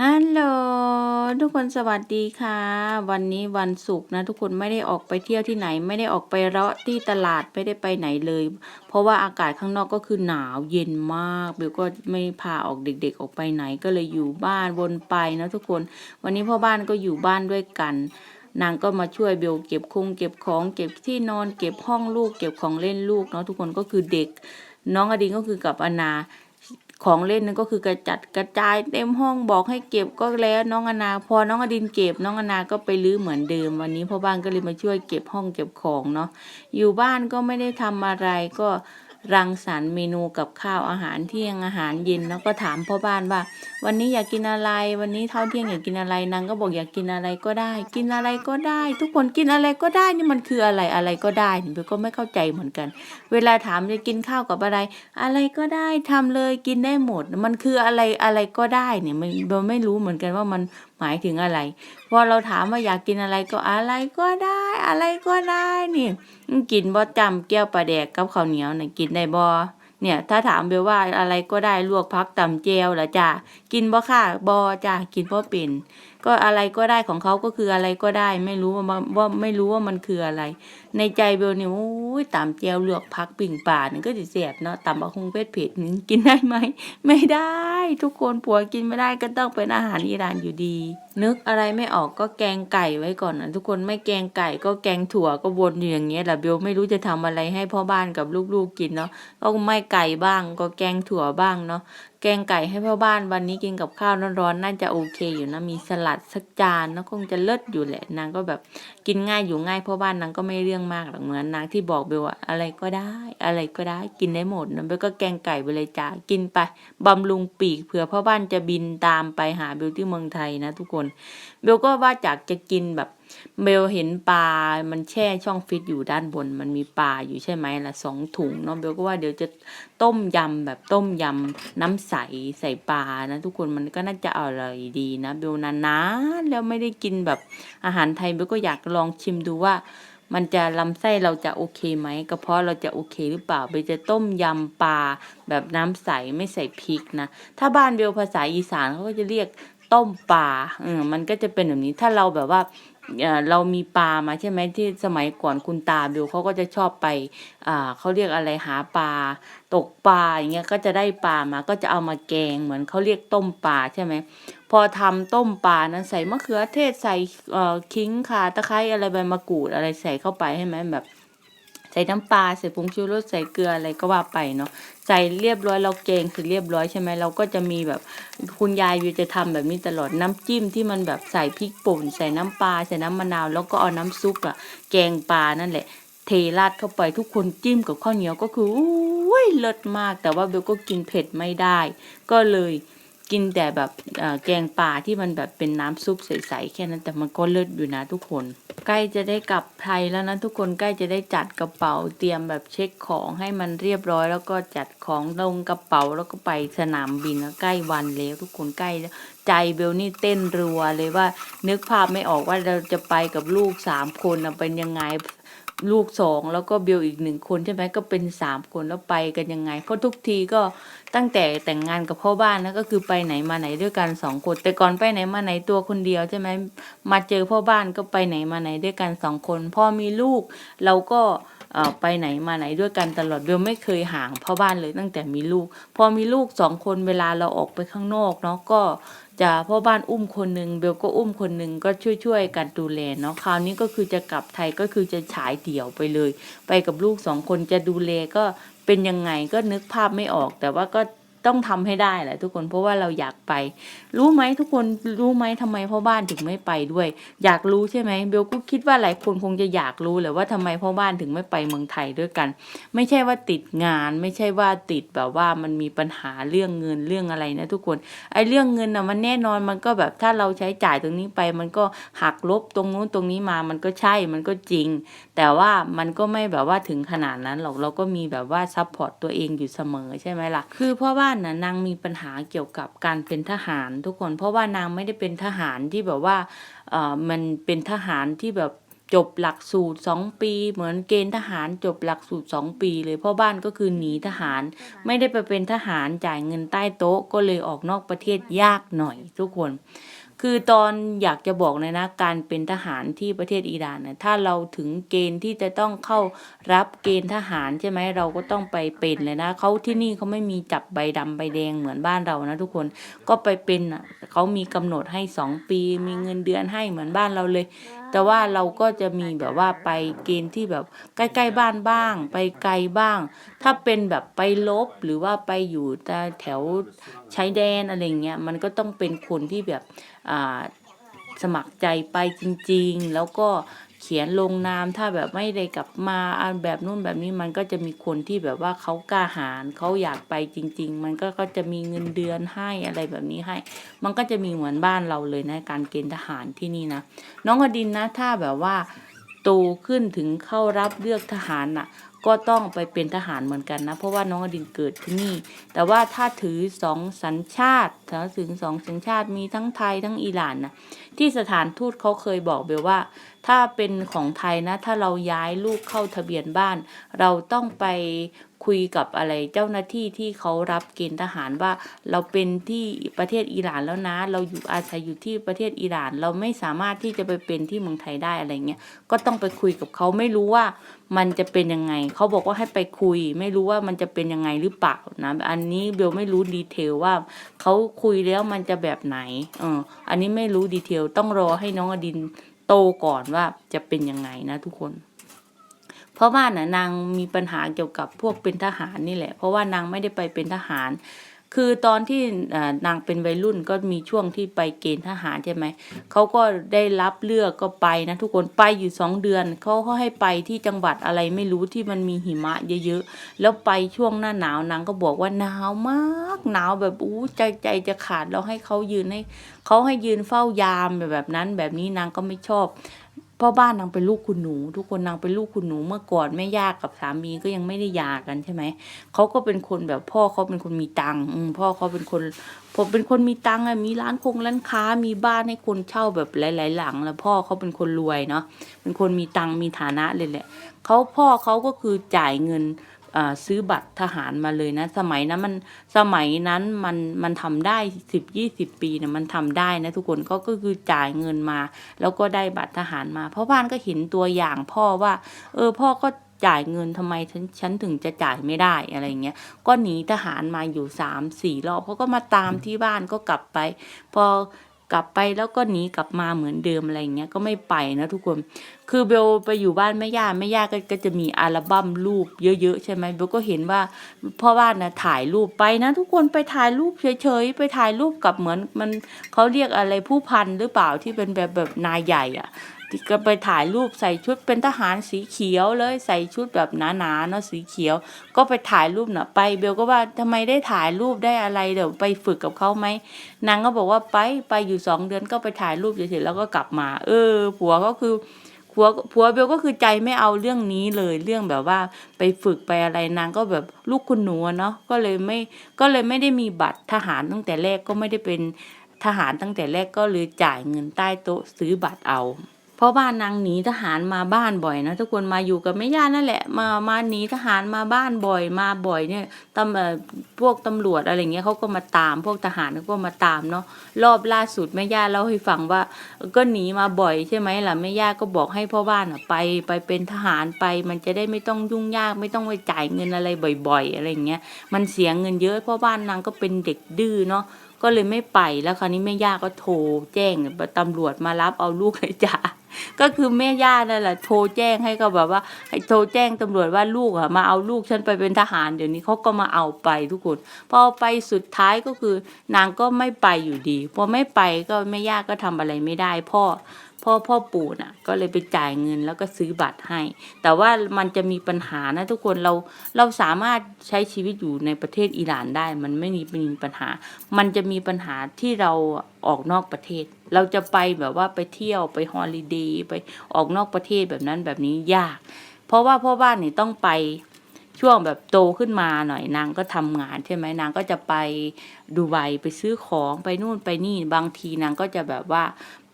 ฮัลโหลทุกคนสวัสดีค่ะ วันนี้วันศุกร์นะ ทุกคนไม่ได้ออกไปเที่ยวที่ไหน ไม่ได้ออกไปเราะที่ตลาดไม่ได้ไปไหนเลย เพราะว่าอากาศข้างนอกก็คือหนาวเย็นมากเบลก็ไม่พาออกเด็ก ๆ ออกไปไหนก็เลยอยู่บ้านวนไปนะทุกคน วันนี้พ่อบ้านก็อยู่บ้านด้วยกันนางก็มาช่วยเบลเก็บคงเก็บของเก็บที่นอนเก็บห้องลูก เก็บของเล่นลูกเนาะทุกคนก็คือเด็ก น้องอดินก็คือกับอนา ของเล่นนั่นก็คือกระจัดกระจายเต็มห้องบอกให้เก็บก็แล้วน้องอนา พอน้องอดินเก็บน้องอนาก็ไปรื้อเหมือนเดิม วันนี้พ่อบ้านก็เลยมาช่วยเก็บห้องเก็บของเนาะอยู่บ้านก็ไม่ได้ทำอะไรก็ รังสรรค์เมนูกับข้าวอาหารเที่ยงอาหารเย็นแล้วก็ถามพ่อบ้านว่า วันนี้อยากกินอะไร วันนี้เท่าเที่ยงอยากกินอะไรนางก็บอกอยากกินอะไรก็ได้ กินอะไรก็ได้ ทุกคนกินอะไรก็ได้นี่มันคืออะไรอะไรก็ได้นี่เบลก็ไม่เข้าใจเหมือนกัน เวลาถามจะกินข้าวกับอะไร อะไรก็ได้ทำเลยกินได้หมด มันคืออะไรอะไรก็ได้เนี่ยมันไม่รู้เหมือนกันว่ามัน มายถึงอะไร พอเราถามว่าอยากกินอะไรก็อะไรก็ได้ อะไรก็ได้นี่กินบอจำแก้วปลาแดกกับข้าวเหนียวน่ะกินได้บอเนี่ยถ้าถามเบลว่าอะไรก็ได้ลวกพักตำเจวล่ะจ้ะกินบ่ค่ะบอจ้ะกินบ่เป็นก็อะไรก็ได้ของเขาก็คืออะไรก็ได้ ไม่รู้ว่าว่าไม่รู้ว่ามันคืออะไร ในใจเบลนี่โอ้ยตำเจียวเลวกพักปิ่งป่านี่ก็สิเสียบเนาะตำบะฮุงเป็ดเผ็ดนี่กินได้ไหม ไม่ได้ ทุกคนผัวกินไม่ได้ก็ต้องเป็นอาหารอิหร่านอยู่ดี นึกอะไรไม่ออกก็แกงไก่ไว้ก่อนนะทุกคนไม่แกงไก่ก็แกงถั่วก็วนอยู่อย่างเงี้ยแหละเบลไม่รู้จะทำอะไรให้พ่อบ้านกับลูกๆกินเนาะก็ไม่ไก่บ้างก็แกงถั่วบ้างเนาะแกงไก่ให้พ่อบ้านวันนี้กินกับข้าวร้อนๆน่าจะโอเคอยู่นะมีสลัดสักจานนาะคงจะเลิศอยู่แหละนางก็แบบกินง่ายอยู่ง่ายพราะบ้านนางก็ไม่เรื่องมากหรอกเหมือนนางที่บอกเบลว่าอะไรก็ได้ อะไรก็ได้กินได้หมดนะเบลก็แกงไก่ไปเลยจ้ากินไปบำรุงปีกเผื่อพ่อบ้านจะบินตามไปหาเบลที่เมืองไทยนะ ทุกคน เบลก็ว่าจากจะกินแบบเบลเห็นปลา มันแช่ช่องฟิตอยู่ด้านบน มันมีปลาอยู่ใช่ไหมล่ะสองถุงเนาะเบลก็ว่าเดี๋ยวจะต้มยำแบบต้มยำน้ำใสใส่ปลานะทุกคนมันก็น่าจะอร่อยดีนะเบลนานๆแล้วไม่ได้กินแบบอาหารไทยเบลก็อยากลองชิมดูว่า มันจะลำไส้เราจะโอเคไหมกระเพาะเราจะโอเคหรือเปล่าเบลจะต้มยำปลาแบบน้ำใสไม่ใส่พริกนะ ถ้าบ้านเบลภาษาอีสานเขาก็จะเรียกต้มปลาเออมันก็จะเป็นแบบนี้ถ้าเราแบบว่าเออเรามีปลามาใช่ไหมที่สมัยก่อนคุณตาเบลเขาก็จะชอบไปอ่าเขาเรียกอะไรหาปลาตกปลาอย่างเงี้ยก็จะได้ปลามาก็จะเอามาแกงเหมือนเขาเรียกต้มปลาใช่ไหม อทำต้มปลานั้นใส่มะเขือเทศใส่เอ่อขิงข่าตะไคร้อะไรใบมะกรูดอะไรใส่เข้าไปให้ไหมแบบ ใส่น้ำปลาใส่ผงชูรสใส่เกลืออะไรก็ว่าไปเนาะใส่เรียบร้อยเราแกงเสร็จเรียบร้อยใช่ไหมเราก็จะมีแบบคุณยายวิวจะทำแบบนี้ตลอดน้ำจิ้มที่มันแบบใส่พริกป่นใส่น้ำปลาใส่น้ำมะนาว แล้วก็เอาน้ำซุปอะแกงปลานั่นแหละเทราดเข้าไปทุกคนจิ้มกับข้าวเหนียวก็คืออุ้ยเลิศมาก แต่ว่าเบลก็กินเผ็ดไม่ได้ ก็เลย กินแต่แบบแกงปลาที่มันแบบเป็นน้ำซุปใสๆแค่นั้นแต่มันก็เลิศอยู่นะทุกคน ใกล้จะได้กลับไทยแล้วนะทุกคนใกล้จะได้จัดกระเป๋าเตรียมแบบเช็คของให้มันเรียบร้อย แล้วก็จัดของลงกระเป๋าแล้วก็ไปสนามบินแล้วใกล้วันแล้วทุกคนใกล้แล้วใจเบลนี่เต้นรัวเลยว่านึกภาพไม่ออกว่าเราจะไปกับลูกสามคนเป็นยังไง ลูกสองแล้วก็เบลอีกหนึ่งคนใช่ไหมก็เป็นสามคนแล้วไปกันยังไง เพราะทุกทีก็ตั้งแต่แต่งงานกับพ่อบ้านแล้วก็คือไปไหนมาไหนด้วยกันสองคน แต่ก่อนไปไหนมาไหนตัวคนเดียวใช่ไหมมาเจอพ่อบ้านก็ไปไหนมาไหนด้วยกันสองคน พอมีลูกเราก็ ไปไหนมาไหนด้วยกันตลอดเบลไม่เคยห่างพ่อบ้านเลยตั้งแต่มีลูก พอมีลูกสองคนเวลาเราออกไปข้างนอกเนาะก็จะพ่อบ้านอุ้มคนหนึ่งเบลก็อุ้มคนหนึ่งก็ช่วยๆกันดูแลเนาะคราวนี้ก็คือจะกลับไทยก็คือจะฉายเดี่ยวไปเลย ไปกับลูกสองคนจะดูแลก็เป็นยังไงก็นึกภาพไม่ออกแต่ว่าก็ ต้องทำให้ได้แหละทุกคนเพราะว่าเราอยากไป รู้ไหมทุกคนรู้ไหมทำไมพ่อบ้านถึงไม่ไปด้วย อยากรู้ใช่ไหมเบลก็คิดว่าหลายคนคงจะอยากรู้แหละว่าทำไมพ่อบ้านถึงไม่ไปเมืองไทยด้วยกัน ไม่ใช่ว่าติดงาน ไม่ใช่ว่าติดแบบว่ามันมีปัญหาเรื่องเงินเรื่องอะไรนะทุกคนไอ้เรื่องเงินนะมันแน่นอนมันก็แบบถ้าเราใช้จ่ายตรงนี้ไป มันก็หักลบตรงนู้นตรงนี้มามันก็ใช่มันก็จริง แต่ว่ามันก็ไม่แบบว่าถึงขนาดนั้นหรอกเราก็มีแบบว่าซัพพอร์ตตัวเองอยู่เสมอใช่ไหมล่ะคือพ่อบ้านานน่ะนางมีปัญหาเกี่ยวกับการเป็นทหารทุกคน เพราะว่านางไม่ได้เป็นทหารที่แบบว่าเอ่อมันเป็นทหารที่แบบจบหลักสูตรสองปี เหมือนเกณฑ์ทหารจบหลักสูตรสองปีเลยพ่อบ้านก็คือหนีทหาร ไม่ได้ไปเป็นทหารจ่ายเงินใต้โต๊ะก็เลยออกนอกประเทศยากหน่อยทุกคน คือตอนอยากจะบอกเลยนะการเป็นทหารที่ประเทศอิหร่านนะถ้าเราถึงเกณฑ์ที่จะต้องเข้ารับเกณฑ์ทหารใช่ไหมเราก็ต้องไปเป็นเลยนะเขาที่นี่เขาไม่มีจับใบดำใบแดงเหมือนบ้านเรานะทุกคนก็ไปเป็นอะเขามีกำหนดให้สองปี มีเงินเดือนให้เหมือนบ้านเราเลย แต่ว่าเราก็จะมีแบบว่าไปเกณฑ์ที่แบบใกล้ๆบ้านบ้าง ไปไกลบ้าง ถ้าเป็นแบบไปลบหรือว่าไปอยู่แต่แถวชายแดนอะไรเงี้ยมันก็ต้องเป็นคนที่แบบสมัครใจไปจริง ๆ แล้วก็ เขียนลงนามถ้าแบบไม่ได้กลับมาอ่าแบบนู่นแบบนี้มันก็จะมีคนที่แบบว่าเขากล้าหาญเขาอยากไปจริง ๆ มันก็ก็จะมีเงินเดือนให้อะไรแบบนี้ให้ มันก็จะมีเหมือนบ้านเราเลยนะการเกณฑ์ทหารที่นี่นะน้องอดินนะถ้าแบบว่าโตขึ้นถึงเข้ารับเลือกทหารน่ะ ก็ต้องไปเป็นทหารเหมือนกันนะ เพราะว่าน้องอดินเกิดที่นี่ แต่ว่าถ้าถือสองสัญชาติถ้าถึงสองสัญชาติมีทั้งไทยทั้งอิหร่านนะที่สถานทูตเขาเคยบอกเบลว่า ถ้าเป็นของไทยนะ ถ้าเราย้ายลูกเข้าทะเบียนบ้าน เราต้องไป คุยกับอะไรเจ้าหน้าที่ที่เขารับเกณฑ์ทหารว่า เราเป็นที่ประเทศอิหร่านแล้วนะ เราอยู่อาศัยอยู่ที่ประเทศอิหร่าน เราไม่สามารถที่จะไปเป็นที่เมืองไทยได้อะไรเงี้ยก็ต้องไปคุยกับเขาไม่รู้ว่ามันจะเป็นยังไง เขาบอกว่าให้ไปคุย ไม่รู้ว่ามันจะเป็นยังไงหรือเปล่านะอันนี้เบลไม่รู้ดีเทลว่าเขาคุยแล้วมันจะแบบไหนเอออันนี้ไม่รู้ดีเทลต้องรอให้น้องอดินโตก่อนว่าจะเป็นยังไงนะทุกคน เพราะว่าน่ะนางมีปัญหาเกี่ยวกับพวกเป็นทหารนี่แหละ เพราะว่านางไม่ได้ไปเป็นทหาร คือตอนที่นางเป็นวัยรุ่นก็มีช่วงที่ไปเกณฑ์ทหารใช่ไหมเขาก็ได้รับเลือกก็ไปนะทุกคนไปอยู่สองเดือนเขาก็ให้ไปที่จังหวัดอะไรไม่รู้ที่มันมีหิมะเยอะๆแล้วไปช่วงหน้าหนาวนางก็บอกว่าหนาวมากหนาวแบบอู้ใจใจจะขาดแล้วให้เขายืนให้เขาให้ยืนเฝ้ายามแบบนั้นแบบนี้นางก็ไม่ชอบ พ่อบ้านนางเป็นลูกคุณหนู ทุกคนนางเป็นลูกคุณหนูเมื่อก่อนแม่ย่ากับสามีก็ยังไม่ได้หย่ากันใช่ไหมเขาก็เป็นคนแบบพ่อเขาเป็นคนมีตังค์พ่อเขาเป็นคนผมเป็นคนมีตังค์อะมีร้านคงร้านค้ามีบ้านให้คนเช่าแบบหลาย ๆ หลัง แล้วพ่อเขาเป็นคนรวยเนาะเป็นคนมีตังค์มีฐานะเลยแหละเขาพ่อเขาก็คือจ่ายเงิน ซื้อบัตรทหารมาเลยนะ สมัยนั้นมันสมัยนั้นมันมันทำได้สิบยี่สิบปีเนี่ยมันทำได้นะทุกคนก็ก็คือจ่ายเงินมา แล้วก็ได้บัตรทหารมา เพราะบ้านก็เห็นตัวอย่างพ่อว่า เออพ่อก็จ่ายเงินทำไมฉันฉันถึงจะจ่ายไม่ได้อะไรเงี้ย ก็หนีทหารมาอยู่สามสี่รอบเขาก็มาตามที่บ้านก็กลับไป พอ กลับไปแล้วก็หนีกลับมาเหมือนเดิมอะไรเงี้ยก็ไม่ไปนะทุกคน คือเบลไปอยู่บ้านแม่ย่าแม่ย่าก็ก็จะมีอัลบั้มรูปเยอะๆใช่ไหมเบลก็เห็นว่าพ่อบ้านนะถ่ายรูปไปนะ ทุกคนไปถ่ายรูปเฉยๆไปถ่ายรูปกับเหมือนมันเขาเรียกอะไรผู้พันหรือเปล่าที่เป็นแบบแบบนายใหญ่อะ่ะ ก็ไปถ่ายรูปใส่ชุดเป็นทหารสีเขียวเลยใส่ชุดแบบหนาๆเนาะสีเขียว ก็ไปถ่ายรูปเน่ะไปเบลก็ว่าทำไมได้ถ่ายรูปได้อะไรเดี๋ยวไปฝึกกับเขาไหมนางก็บอกว่าไปไปอยู่สองเดือนก็ไปถ่ายรูปเฉยๆแล้วก็กลับมา เออ ผัวก็คือผัวผัวเบลก็คือใจไม่เอาเรื่องนี้เลยเรื่องแบบว่าไปฝึกไปอะไรนางก็แบบลูกคุณหนูเนาะก็เลยไม่ก็เลยไม่ได้มีบัตรทหารตั้งแต่แรกก็ไม่ได้เป็นทหารตั้งแต่แรกก็เลยจ่ายเงินใต้โต๊ะซื้อบัตรเอา เพราะบ้านนางหนีทหารมาบ้านบ่อยนะทุกคนมาอยู่กับแม่ย่านั่นแหละ มามาหนีทหารมาบ้านบ่อย มาบ่อยเนี่ยตำพวกตำรวจอะไรเงี้ยเขาก็มาตาม พวกทหารก็มาตามเนาะรอบล่าสุดแม่ย่าเล่าให้ฟังว่า ก็หนีมาบ่อยใช่ไหมล่ะแม่ย่าก็บอกให้พ่อบ้านอะไปไปเป็นทหารไป มันจะได้ไม่ต้องยุ่งยากไม่ต้องไปจ่ายเงินอะไรบ่อย ๆ อะไรเงี้ยมันเสียเงินเยอะพราะบ้านนางก็เป็นเด็กดื้อเนาะก็เลยไม่ไปแล้วคราวนี้แม่ย่าก็โทรแจ้งตำรวจมารับเอาลูกเลยจ้า ก็คือแม่ย่านั่นแหละโทรแจ้งให้ก็แบบว่าให้โทรแจ้งตำรวจว่าลูกอะมาเอาลูกฉันไปเป็นทหารเดี๋ยวนี้เขาก็มาเอาไปทุกคนพอไปสุดท้ายก็คือนางก็ไม่ไปอยู่ดีพอไม่ไปก็แม่ย่าก็ทำอะไรไม่ได้ พ่อ พ่อพ่อปู่น่ะ ก็เลยไปจ่ายเงินแล้วก็ซื้อบัตรให้ แต่ว่ามันจะมีปัญหานะทุกคนเราเราสามารถใช้ชีวิตอยู่ในประเทศอิหร่านได้ มันไม่มีปัญหา มันจะมีปัญหาที่เราออกนอกประเทศ เราจะไปแบบว่าไปเที่ยวไปฮอลิเดย์ไปออกนอกประเทศแบบนั้นแบบนี้ยาก เพราะว่าพ่อบ้านนี่ต้องไป ช่วงแบบโตขึ้นมาหน่อยนางก็ทำงานใช่ไหมนางก็จะไปดูไบไปซื้อของไปนู่นไปนี่บางทีนางก็จะแบบว่า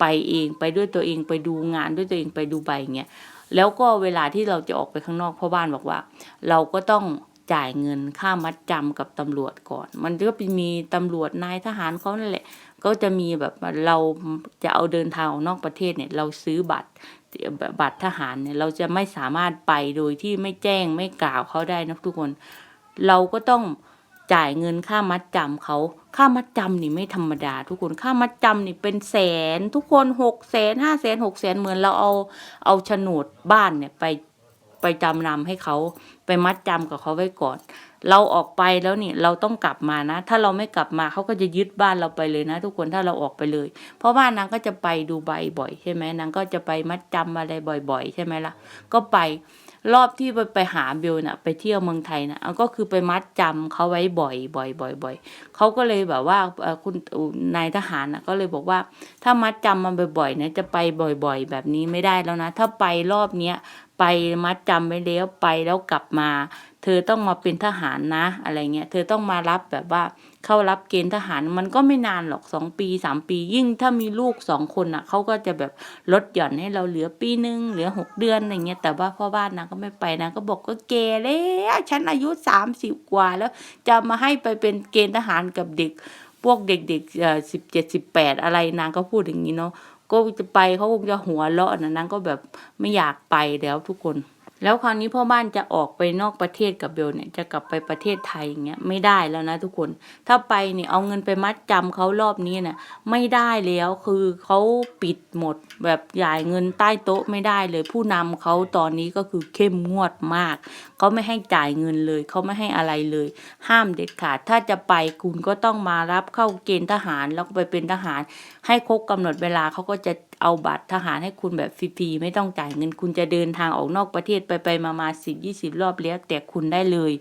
ไปเองไปด้วยตัวเองไปดูงานด้วยตัวเองไปดูไบเงี้ยแล้วก็เวลาที่เราจะออกไปข้างนอกพ่อบ้านบอกว่า เราก็ต้องจ่ายเงินค่ามัดจำกับตำรวจก่อน มันก็มีตำรวจนายทหารเขานั่นแหละ ก็จะมีแบบเราจะเอาเดินทางออกนอกประเทศเนี่ย เราซื้อบัตร บัตรทหารเนี่ยเราจะไม่สามารถไปโดยที่ไม่แจ้งไม่กล่าวเขาได้นะทุกคน เราก็ต้องจ่ายเงินค่ามัดจำเขาค่ามัดจำนี่ไม่ธรรมดา ทุกคนค่ามัดจำนี่เป็นแสน ทุกคนหกแสนห้าแสนหกแสนเหมือนเราเอาเอาโฉนดบ้านเนี่ยไปไปจำนำให้เขาไปมัดจำกับเขาไว้ก่อน เราออกไปแล้วนี่เราต้องกลับมานะ ถ้าเราไม่กลับมาเขาก็จะยึดบ้านเราไปเลยนะ ทุกคนถ้าเราออกไปเลย เพราะว่านางก็จะไปดูใบบ่อยใช่ไหมนางก็จะไปมัดจำอะไรบ่อย ๆ ใช่ไหมล่ะ ก็ไปรอบที่ไปไปหาเบลน่ะ ไปเที่ยวเมืองไทยน่ะก็คือไปมัดจำเขาไว้บ่อยบ่อยบ่อยบ่อยเขาก็เลยแบบว่าเอ่อคุณนายทหารน่ะก็เลยบอกว่า ถ้ามัดจำมันบ่อยๆนี่ยจะไปบ่อย ๆ แบบนี้ไม่ได้แล้วนะ ถ้าไปรอบเนี้ยไปมัดจำไปแล้วไปแล้วกลับมา เธอต้องมาเป็นทหารนะ อะไรเงี้ย เธอต้องมารับแบบว่าเข้ารับเกณฑ์ทหารมันก็ไม่นานหรอกสองปีสามปี ยิ่งถ้ามีลูกสองคนอะเขาก็จะแบบลดหย่อนให้เราเหลือปีหนึ่งเหลือหกเดือนอะไรเงี้ยแต่ว่าพ่อบ้านนางก็ไม่ไปนางก็บอกก็แก่แล้วฉันอายุสามสิบกว่าแล้ว จะมาให้ไปเป็นเกณฑ์ทหารกับเด็ก พวกเด็กๆเอ่อสิบเจ็ดสิบแปดอะไรนางก็พูดอย่างนี้เนาะก็จะไปเขาคงจะหัวเราะนะนางก็แบบไม่อยากไปแล้วทุกคน แล้วคราวนี้พ่อบ้านจะออกไปนอกประเทศกับเบลเนี่ยจะกลับไปประเทศไทยอย่างเงี้ยไม่ได้แล้วนะทุกคน ถ้าไปเนี่ยเอาเงินไปมัดจำเขารอบนี้เนี่ยไม่ได้แล้วคือเขาปิดหมดแบบจ่ายเงินใต้โต๊ะไม่ได้เลย ผู้นำเขาตอนนี้ก็คือเข้มงวดมาก เขาไม่ให้จ่ายเงินเลย เขาไม่ให้อะไรเลย ห้ามเด็ดขาด ถ้าจะไปคุณก็ต้องมารับเข้าเกณฑ์ทหารแล้วก็ไปเป็นทหาร ให้ครบกำหนดเวลาเขาก็จะเอาบัตรทหารให้คุณแบบฟรีๆไม่ต้องจ่ายเงิน คุณจะเดินทางออกนอกประเทศไปไปมามาสิบยี่สิบรอบแล้วแต่คุณได้เลย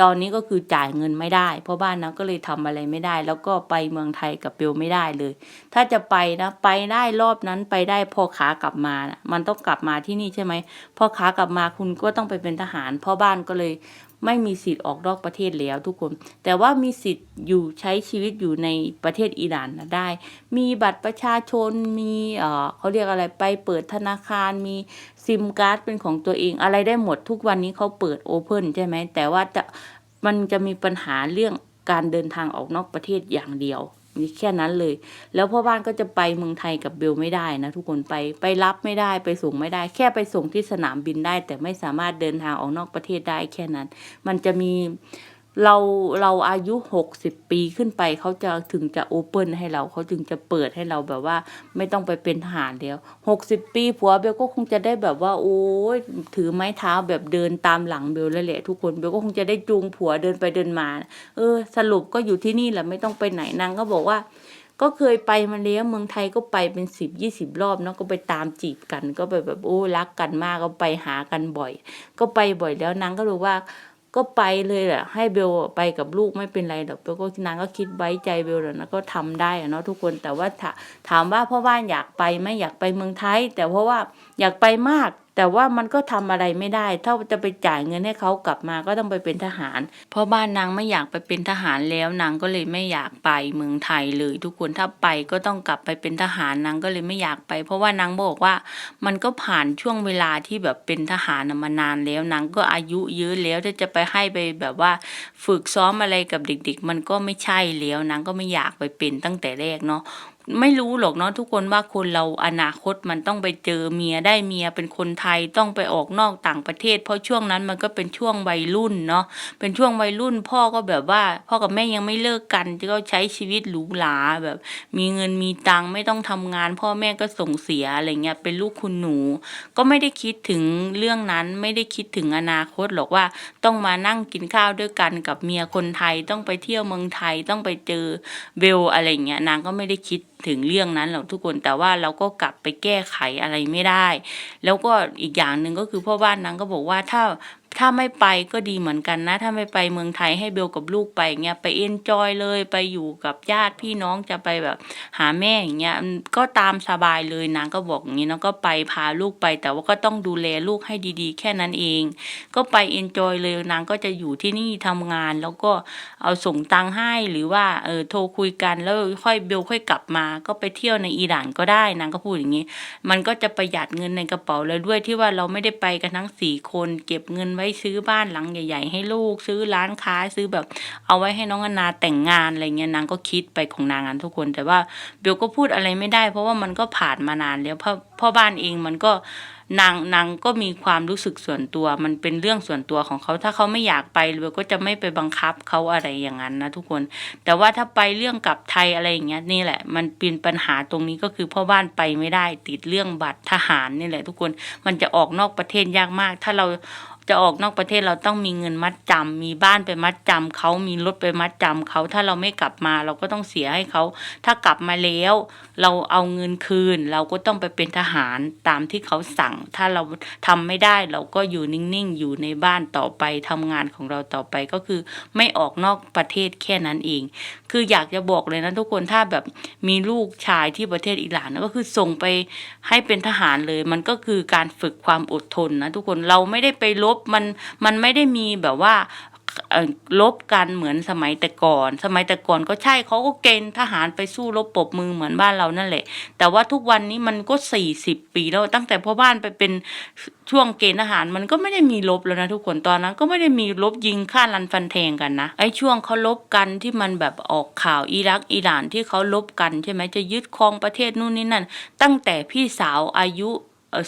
ตอนนี้ก็คือจ่ายเงินไม่ได้ เพราะบ้านนะก็เลยทำอะไรไม่ได้ แล้วก็ไปเมืองไทยกับเบลไม่ได้เลย ถ้าจะไปนะไปได้รอบนั้นไปได้พอขากลับมานะมันต้องกลับมาที่นี่ใช่ไหมพอขากลับมาคุณก็ต้องไปเป็นทหารพ่อบ้านก็เลย ไม่มีสิทธิ์ออกนอกประเทศแล้วทุกคน แต่ว่ามีสิทธิ์อยู่ใช้ชีวิตอยู่ในประเทศอิหร่านนะได้ มีบัตรประชาชนมีเออเขาเรียกอะไรไปเปิดธนาคารมีซิมการ์ดเป็นของตัวเองอะไรได้หมดทุกวันนี้เขาเปิดโอเพนใช่ไหมแต่ว่าจะมันจะมีปัญหาเรื่องการเดินทางออกนอกประเทศอย่างเดียว มีแค่นั้นเลย แล้วพ่อบ้านก็จะไปเมืองไทยกับเบลไม่ได้นะทุกคนไปไปรับไม่ได้ไปส่งไม่ได้ แค่ไปส่งที่สนามบินได้ แต่ไม่สามารถเดินทางออกนอกประเทศได้แค่นั้น มันจะมี เราเราอายุหกสิบปีขึ้นไปเขาจะถึงจะโอเปิลให้เราเขาจึงจะเปิดให้เราแบบว่า ไม่ต้องไปเป็นทหารแล้วหกสิบปีผัวเบลก็คงจะได้แบบว่า โอ้ยถือไม้เท้าแบบเดินตามหลังเบลแล้วแหละทุกคนเบลก็คงจะได้จูงผัวเดินไปเดินมา เออ สรุปก็อยู่ที่นี่แหละไม่ต้องไปไหนนางก็บอกว่าก็เคยไปมาแล้วเมืองไทยก็ไปเป็นสิบยี่สิบรอบเนาะก็ไปตามจีบกัน ก็ไปแบบโอ้รักกันมากก็ไปหากันบ่อย ก็ไปบ่อยแล้วนางก็รู้ว่า ก็ไปเลยแหละให้เบลไปกับลูกไม่เป็นไรหรอกเบลก็นางก็คิดไว้ใจเบลแล้วนะก็ทำได้เนาะทุกคนแต่ว่าถาถามว่าพ่อบ้านอยากไปไหมอยากไปเมืองไทย แต่เพราะว่าอยากไปมาก แต่ว่ามันก็ทำอะไรไม่ได้ ถ้าจะไปจ่ายเงินให้เขากลับมาก็ต้องไปเป็นทหาร เพราะบ้านนางไม่อยากไปเป็นทหารแล้วนางก็เลยไม่อยากไปเมืองไทยเลย ทุกคนถ้าไปก็ต้องกลับไปเป็นทหารนางก็เลยไม่อยากไป เพราะว่านางบอกว่ามันก็ผ่านช่วงเวลาที่แบบเป็นทหารมานานแล้วนางก็อายุเยอะแล้วถ้าจะไปให้ไปแบบว่าฝึกซ้อมอะไรกับเด็ก ๆ มันก็ไม่ใช่แล้วนางก็ไม่อยากไปเป็นตั้งแต่แรกเนาะ ไม่รู้หรอกเนาะทุกคนว่าคนเราอนาคตมันต้องไปเจอเมียได้เมียเป็นคนไทยต้องไปออกนอกต่างประเทศ เพราะช่วงนั้นมันก็เป็นช่วงวัยรุ่นเนาะเป็นช่วงวัยรุ่น พ่อก็แบบว่า พ่อกับแม่ยังไม่เลิกกันก็ใช้ชีวิตหรูหราแบบ มีเงินมีตังไม่ต้องทำงาน พ่อแม่ก็ส่งเสียอะไรเงี้ยเป็นลูกคุณหนู ก็ไม่ได้คิดถึงเรื่องนั้นไม่ได้คิดถึงอนาคตหรอกว่า ต้องมานั่งกินข้าวด้วยกันกับเมียคนไทยต้องไปเที่ยวเมืองไทยต้องไปเจอเบลอะไรเงี้ยนางก็ไม่ได้คิด ถึงเรื่องนั้นหรอกทุกคนแต่ว่าเราก็กลับไปแก้ไขอะไรไม่ได้ แล้วก็อีกอย่างหนึ่งก็คือพ่อบ้านนางก็บอกว่าถ้า ถ้าไม่ไปก็ดีเหมือนกันนะ ถ้าไม่ไปเมืองไทยให้เบลกับลูกไปเงี้ยไปเอนจอยเลยไปอยู่กับญาติพี่น้องจะไปแบบหาแม่อย่างเงี้ยก็ตามสบายเลยนางก็บอกอย่างนี้แล้วก็ไปพาลูกไป แต่ว่าก็ต้องดูแลลูกให้ดีๆ แค่นั้นเอง ก็ไปเอนจอยเลยนางก็จะอยู่ที่นี่ทำงาน แล้วก็เอาส่งตังค์ให้หรือว่าเออโทรคุยกันแล้วค่อยเบลค่อยกลับมา ก็ไปเที่ยวในอิหร่านก็ได้นางก็พูดอย่างนี้ มันก็จะประหยัดเงินในกระเป๋าเลยด้วยที่ว่าเราไม่ได้ไปกันทั้งสี่คนเก็บเงินไว้ซื้อบ้านหลังใหญ่ ๆ ให้ลูกซื้อร้านค้าซื้อแบบ เอาไว้ให้น้องอนาแต่งงานอะไรเงี้ยนางก็คิดไปของนางกันทุกคน แต่ว่าเบลก็พูดอะไรไม่ได้ เพราะว่ามันก็ผ่านมานานแล้วพ่อพ่อบ้านเองมันก็นางนางก็มีความรู้สึกส่วนตัว มันเป็นเรื่องส่วนตัวของเขา ถ้าเขาไม่อยากไปเบลก็จะไม่ไปบังคับเขาอะไรอย่างนั้นนะทุกคน แต่ว่าถ้าไปเรื่องกับไทยอะไรอย่างเงี้ยนี่แหละ มันเป็นปัญหาตรงนี้ก็คือพ่อบ้านไปไม่ได้ติดเรื่องบัตรทหารนี่แหละ ทุกคนมันจะออกนอกประเทศยากมาก ถ้าเรา จะออกนอกประเทศเราต้องมีเงินมัดจำมีบ้านไปมัดจำเขามีรถไปมัดจำเขาถ้าเราไม่กลับมาเราก็ต้องเสียให้เขา ถ้ากลับมาแล้ว เราเอาเงินคืน เราก็ต้องไปเป็นทหารตามที่เขาสั่ง ถ้าเราทำไม่ได้เราก็อยู่นิ่งๆ อยู่ในบ้านต่อไปทำงานของเราต่อไปก็คือไม่ออกนอกประเทศแค่นั้นเอง คืออยากจะบอกเลยนะทุกคนถ้าแบบมีลูกชายที่ประเทศอิหร่านก็คือส่งไปให้เป็นทหารเลย มันก็คือการฝึกความอดทนนะทุกคนเราไม่ได้ไปลบมันมันไม่ได้มีแบบว่าลบกันเหมือนสมัยแต่ก่อน สมัยแต่ก่อนก็ใช่เขาก็เกณฑ์ทหารไปสู้รบปบมือเหมือนบ้านเรานั่นแหละ แต่ว่าทุกวันนี้มันก็สี่สิบปีแล้วตั้งแต่พ่อบ้านไปเป็นช่วงเกณฑ์ทหารมันก็ไม่ได้มีลบแล้วนะทุกคนตอนนั้นก็ไม่ได้มีลบยิงฆ่ารันฟันแทงกันนะไอ้ช่วงเขาลบกันที่มันแบบออกข่าวอิรักอิหร่านที่เขาลบกันใช่ไหมจะยึดครองประเทศนู่นนี่นั่น ตั้งแต่พี่สาวอายุ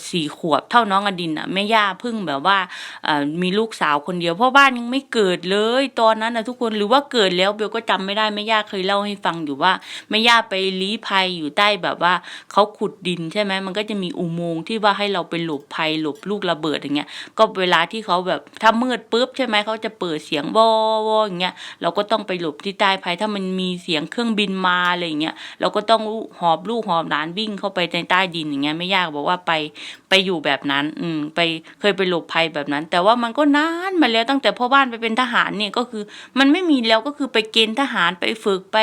สี่ขวบเท่าน้องอดินอะแม่ย่าเพิ่งแบบว่าอมีลูกสาวคนเดียวเพราะบ้านยังไม่เกิดเลยตอนนั้นนะทุกคนหรือว่าเกิดแล้วเบลก็จำไม่ได้แม่ย่าเคยเล่าให้ฟังอยู่ว่าแม่ย่าไปลี้ภัยอยู่ใต้แบบว่าเขาขุดดินใช่ไหมมันก็จะมีอุโมงค์ที่ว่าให้เราไปหลบภัยหลบลูกระเบิดอย่างเงี้ยก็เวลาที่เขาแบบถ้ามืดปุ๊บใช่ไหมเขาจะเปิดเสียงวอวออย่างเงี้ยเราก็ต้องไปหลบที่ใต้ภัยถ้ามันมีเสียงเครื่องบินมาอะไรอย่างเงี้ยเราก็ต้องหอบลูกหอบหลานวิ่งเข้าไปในใต้ดินอย่างเงี้ยไม่ยากบอกว่าไปไปอยู่แบบนั้น อืม ไปเคยไปหลบภัยแบบนั้น แต่ว่ามันก็นานมาแล้วตั้งแต่พ่อบ้านไปเป็นทหารเนี่ยก็คือ มันไม่มีแล้วก็คือไปเกณฑ์ทหารไปฝึกไป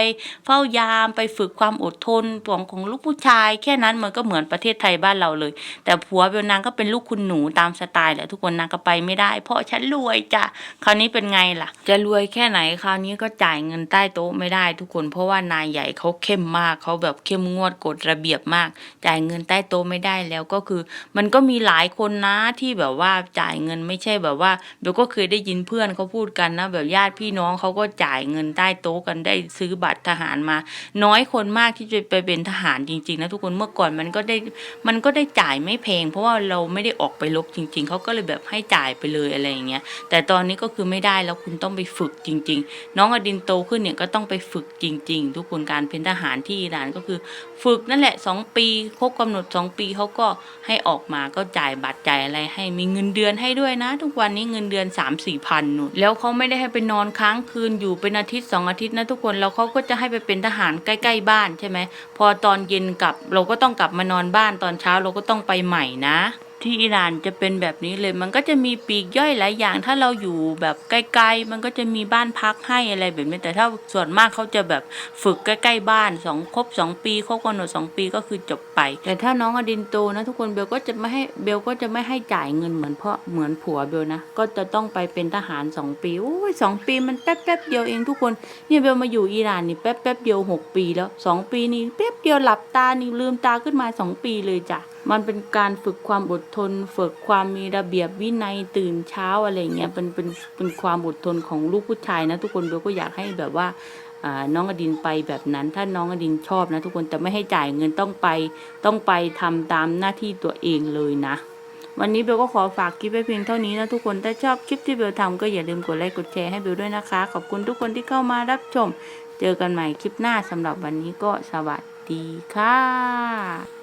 เฝ้ายาม ไปฝึกความอดทนของของลูกผู้ชาย แค่นั้นมันก็เหมือนประเทศไทยบ้านเราเลย แต่ผัวเบลนางก็เป็นลูกคุณหนูตามสไตล์แหละทุกคนนางก็ไปไม่ได้ เพราะฉันรวยจ้ะคราวนี้เป็นไงล่ะ จะรวยแค่ไหนคราวนี้ก็จ่ายเงินใต้โต๊ะไม่ได้ทุกคน เพราะว่านายใหญ่เขาเข้มมากเขาแบบเข้มงวดกฎระเบียบมาก จ่ายเงินใต้โต๊ะไม่ได้แล้วก็คือมันก็มีหลายคนนะที่แบบว่าจ่ายเงินไม่ใช่แบบว่าเบลก็เคยได้ยินเพื่อนเขาพูดกันนะ แบบญาติพี่น้องเขาก็จ่ายเงินใต้โต๊ะกันได้ซื้อบัตรทหารมา น้อยคนมากที่จะไปเป็นทหารจริงๆนะทุกคนเมื่อก่อนมันก็ได้มันก็ได้จ่ายไม่แพงเพราะว่าเราไม่ได้ออกไปรบจริง ๆเขาก็เลยแบบให้จ่ายไปเลยอะไรอย่างเงี้ยแต่ตอนนี้ก็คือไม่ได้แล้วคุณต้องไปฝึกจริง ๆ น้องอดินโตขึ้นเนี่ยก็ต้องไปฝึกจริง ๆ ทุกคนการเป็นทหารที่อิหร่านก็คือ ฝึกนั่นแหละสองปีครบกำหนดสองปีเขาก็ให้ออกมาก็จ่ายบัตรจ่ายอะไรให้มีเงินเดือนให้ด้วยนะ ทุกวันนี้เงินเดือน 3 4มสี่พันนู่นแล้วเขาไม่ได้ให้ไปนอนค้างคืนอยู่เป็นอาทิตย์สองอาทิตย์นะทุกคนแล้วเขาก็จะให้ไปเป็นทหารใกล้ ๆ บ้านใช่ไหมพอตอนเย็นกลับเราก็ต้องกลับมานอนบ้านตอนเช้าเราก็ต้องไปใหม่นะ ที่อิหร่านจะเป็นแบบนี้เลย มันก็จะมีปีกย่อยหลายอย่าง ถ้าเราอยู่แบบใกล้ๆ มันก็จะมีบ้านพักให้อะไรแบบนี้ แต่ถ้าส่วนมากเขาจะแบบฝึกใกล้ๆบ้านสองครบสองปีครบกำหนดสองปีก็คือจบไป แต่ถ้าน้องอดินโตนะทุกคนเบลก็จะไม่ให้เบลก็จะไม่ให้จ่ายเงินเหมือนพ่อเหมือนผัวเบลนะ ก็จะต้องไปเป็นทหารสองปีโอ้ยสองปีมันแป๊บแป๊บๆเดียวเองทุกคน เนี่ยเบลมาอยู่อิหร่านนี่แป๊บแป๊บๆเดียวหกปีแล้วสองปีนี่แป๊บเดียวหลับตานี่ลืมตาขึ้นมาสองปีเลยจ้ะ มันเป็นการฝึกความอดทน ฝึกความมีระเบียบวินัยตื่นเช้าอะไรเงี้ยเป็นเป็นเป็นความอดทนของลูกผู้ชายนะ ทุกคนเบลก็อยากให้แบบว่าอ่าน้องอดินไปแบบนั้น ถ้าน้องอดินชอบนะ ทุกคนแต่ไม่ให้จ่ายเงินต้องไปต้องไปทำตามหน้าที่ตัวเองเลยนะ วันนี้เบลก็ขอฝากคลิปไว้เพียงเท่านี้นะทุกคนถ้าชอบคลิปที่เบลทำก็อย่าลืมกดไลค์กดแชร์ให้เบลด้วยนะคะ ขอบคุณทุกคนที่เข้ามารับชม เจอกันใหม่คลิปหน้าสำหรับวันนี้ก็สวัสดีค่ะ